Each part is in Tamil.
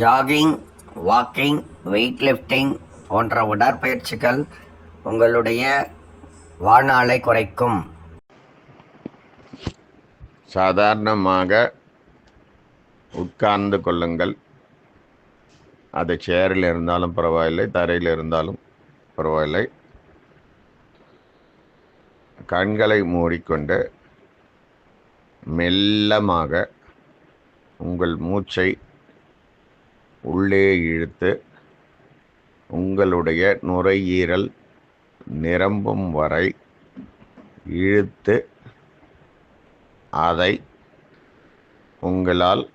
ஜாகிங் வாக்கிங் வெயிட் லிஃப்டிங் போன்ற உடற்பயிற்சிகள் உங்களுடைய வாழ்நாளை குறைக்கும். சாதாரணமாக உட்கார்ந்து கொள்ளுங்கள். அது சேரில் இருந்தாலும் பரவாயில்லை தரையில் இருந்தாலும் பரவாயில்லை. கண்களை மூடிக்கொண்டு மெல்லமாக உங்கள் மூச்சை உள்ளே இழுத்து உங்களுடைய நுரையீரல் நிரம்பும் வரை இழுத்து அதை உங்களால்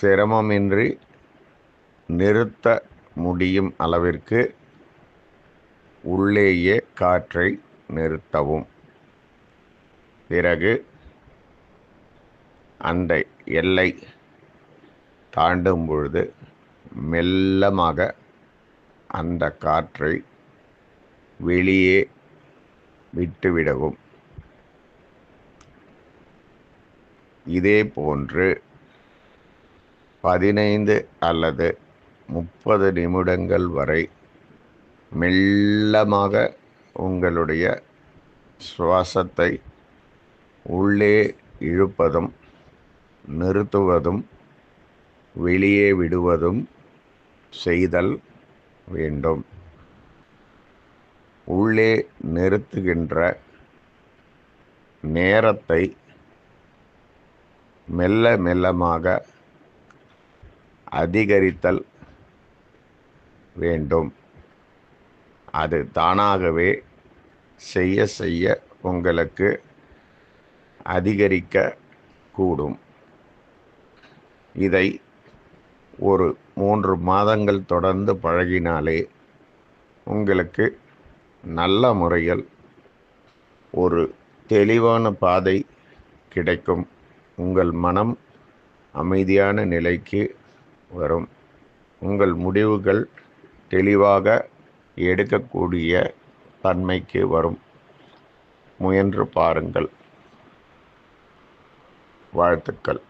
சிரமமின்றி நிறுத்த முடியும் அளவிற்கு உள்ளேயே காற்றை நிறுத்தவும். பிறகு அந்த எல்லை தாண்டும் பொழுது மெல்லமாக அந்த காற்றை வெளியே விட்டுவிடவும். இதே போன்று பதினைந்து அல்லது முப்பது நிமிடங்கள் வரை மெல்லமாக உங்களுடைய சுவாசத்தை உள்ளே இழுப்பதும் நிறுத்துவதும் வெளியே விடுவதும் செய்தல் வேண்டும். உள்ளே நிறுத்துகின்ற நேரத்தை மெல்ல மெல்லமாக அதிகரித்தல் வேண்டும். அது தானாகவே செய்ய செய்ய உங்களுக்கு அதிகரிக்க கூடும் இதை ஒரு மூன்று மாதங்கள் தொடர்ந்து பழகினாலே உங்களுக்கு நல்ல முறையில் ஒரு தெளிவான பாதை கிடைக்கும். உங்கள் மனம் அமைதியான நிலைக்கு வரும். உங்கள் முடிவுகள் தெளிவாக எடுக்கக்கூடிய தன்மைக்கு வரும். முயன்று பாருங்கள். வாழ்த்துக்கள்.